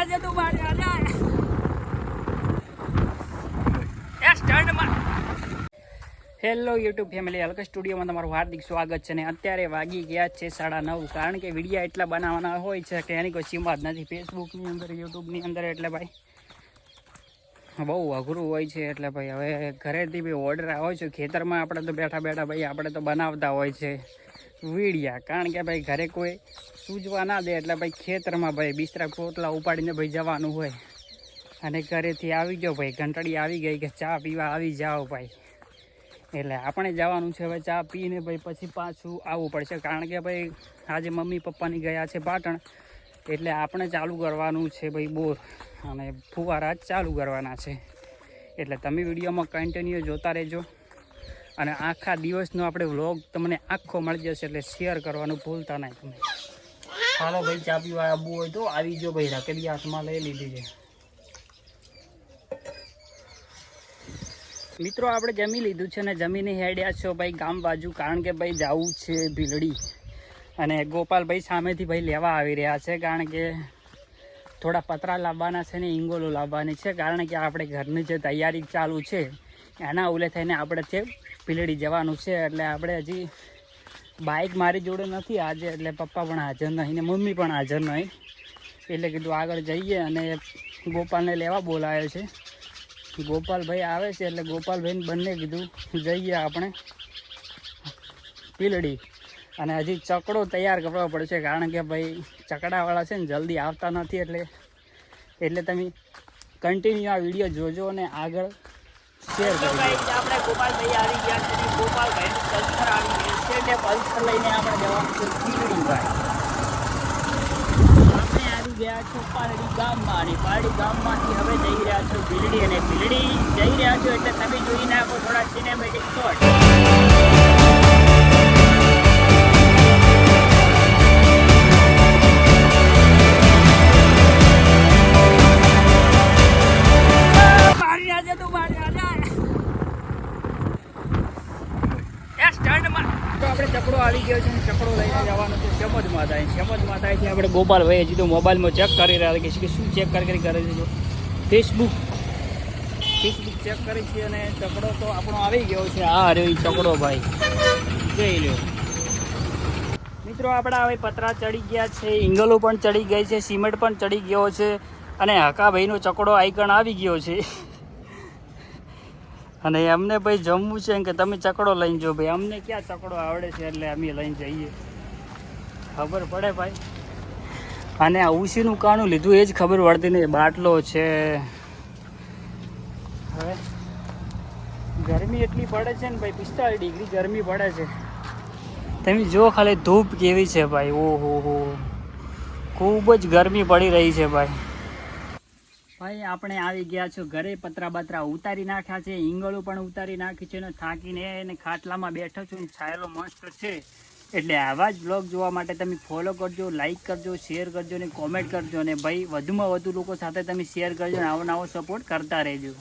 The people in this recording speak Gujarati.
આજે તું મારી હેલો યુટ્યુબ ફેમિલી હલકા સ્ટુડિયોમાં તમારું હાર્દિક સ્વાગત છે ને અત્યારે વાગી ગયા છે સાડા નવ, કારણ કે વિડીયા એટલા બનાવવાના હોય છે કે એની કોઈ સીમા જ નથી. ફેસબુકની અંદર યુટ્યુબની અંદર એટલે ભાઈ, બહુ અઘરું હોય છે એટલે ભાઈ, હવે ઘરેથી બી ઓર્ડર આવે છે. ખેતરમાં આપણે તો બેઠા બેઠા ભાઈ, આપણે તો બનાવતા હોય છે. વીડિયા. કારણ કે ભાઈ ઘરે કોઈ સૂજવા ના દે એટલે ભાઈ ખેતરમાં ભાઈ બિસ્તરા પોટલા ઉપાડીને ભાઈ જવાનું હોય. અને ઘરેથી આવી ગયો ભાઈ. ઘંટડી આવી ગઈ કે ચા પીવા આવી જાઓ ભાઈ. એટલે આપણે જવાનું છે હવે ચા પીને ભાઈ પછી પાછું આવવું પડશે. કારણ કે ભાઈ આજે મમ્મી પપ્પાની ગયા છે પાટણ. એટલે આપણે ચાલુ કરવાનું છે ભાઈ બોર. અને ફુવારા ચાલુ કરવાના છે. એટલે તમે વિડીયોમાં કન્ટિન્યુ જોતા રહેજો. અને આખા દિવસનો આપણે વ્લોગ તમને આખો મળી જશે એટલે શેર કરવાનું ભૂલતા નહીં તમે. હાલો ભાઈ, ચા પીવા આવવું હોય તો આવી જો ભાઈ રકેલી હાથમાં લઈ લીધી છે. મિત્રો, આપણે જમી લીધું છે ને જમીને હેડ્યા છો ભાઈ ગામ બાજુ, કારણ કે ભાઈ જવું છે ભીલડી. અને ગોપાલભાઈ સામેથી ભાઈ લેવા આવી રહ્યા છે, કારણ કે થોડા પતરા લાવવાના છે ને ઈંગોલો લાવવાની છે, કારણ કે આપણે ઘરની જે તૈયારી ચાલુ છે એના ઉલે થઈને આપણે છે પીલડી જવાનું છે એટલે આપણે હજી બાઇક મારી જોડે નથી આજે એટલે પપ્પા પણ હાજર નહીં ને મમ્મી પણ હાજર નહીં. એટલે કીધું આગળ જઈએ અને ગોપાલને લેવા બોલાયો છે. ગોપાલભાઈ આવે છે એટલે ગોપાલભાઈને બંને કીધું જઈએ આપણે પીલડી. અને હજી ચકડો તૈયાર કરવો પડશે કારણ કે ભાઈ ચકડાવાળા છે ને જલ્દી આવતા નથી એટલે એટલે તમે કન્ટિન્યુ આ વીડિયો જોજો અને આગળ શેર કરજો આપણે ગોપાલભાઈ આવી ગયા છે ગોપાલભાઈ પલ્સર આવી ગયા છે. એટલે પલ્સર લઈને આપણે જવાનું છે પીલડી ભાઈ. આપણે આવી ગયા છો પારડી ગામમાં અને પારડી ગામમાંથી હવે જઈ રહ્યા છો ભીલડી અને ભીલડી જઈ રહ્યા છો એટલે તમે જોઈ નાખો થોડા સિનેમેટિક શોટ આપણે ચકડો આવી ગયો છે ચકડો લઈને જવાનો છે. શમદ માતા શમદ છે. આપણે ગોપાલભાઈ હજી તો મોબાઈલમાં ચેક કરી રહ્યા છે કે શું ચેક કરી કરી છે ફેસબુક ફેસબુક ચેક કરી છીએ અને ચકડો તો આપણો આવી ગયો છે. આ અરે ચકડો ભાઈ. જઈ લ્યો. મિત્રો, આપણા હવે પતરા ચડી ગયા છે. ઇંગલો પણ ચડી ગઈ છે. સિમેન્ટ પણ ચડી ગયો છે. અને હકાભાઈનો ચકડો આઈકણ આવી ગયો છે. અને અમને ભાઈ જમવું છે કે તમે ચકડો લઈને જો ભાઈ. અમને ક્યાં ચકડો આવડે છે એટલે અમે લઈને જઈએ. ખબર પડે ભાઈ? અને આ ઉસીનું કાણું લીધું એ જ ખબર પડતી નહીં. બાટલો છે. હવે ગરમી એટલી પડે છે ને ભાઈ, પિસ્તાળીસ ડિગ્રી ગરમી પડે છે. તમે જો ખાલી ધૂપ કેવી છે ભાઈ. ઓહો હો. ખૂબ જ ગરમી પડી રહી છે ભાઈ. ભાઈ, આપણે આવી ગયા છો ઘરે પતરા બતરા ઉતારી નાખ્યા છે ઈંગળું પણ ઉતારી નાખી છે ને થાકીને એને ખાટલામાં બેઠો છું છાયલો મસ્ત છે. એટલે આવા જ બ્લોગ જોવા માટે તમે ફોલો કરજો લાઇક કરજો શેર કરજો ને કોમેન્ટ કરજો. ને ભાઈ, વધુમાં વધુ લોકો સાથે તમે શેર કરજો ને આવો નવો સપોર્ટ કરતા રહેજો.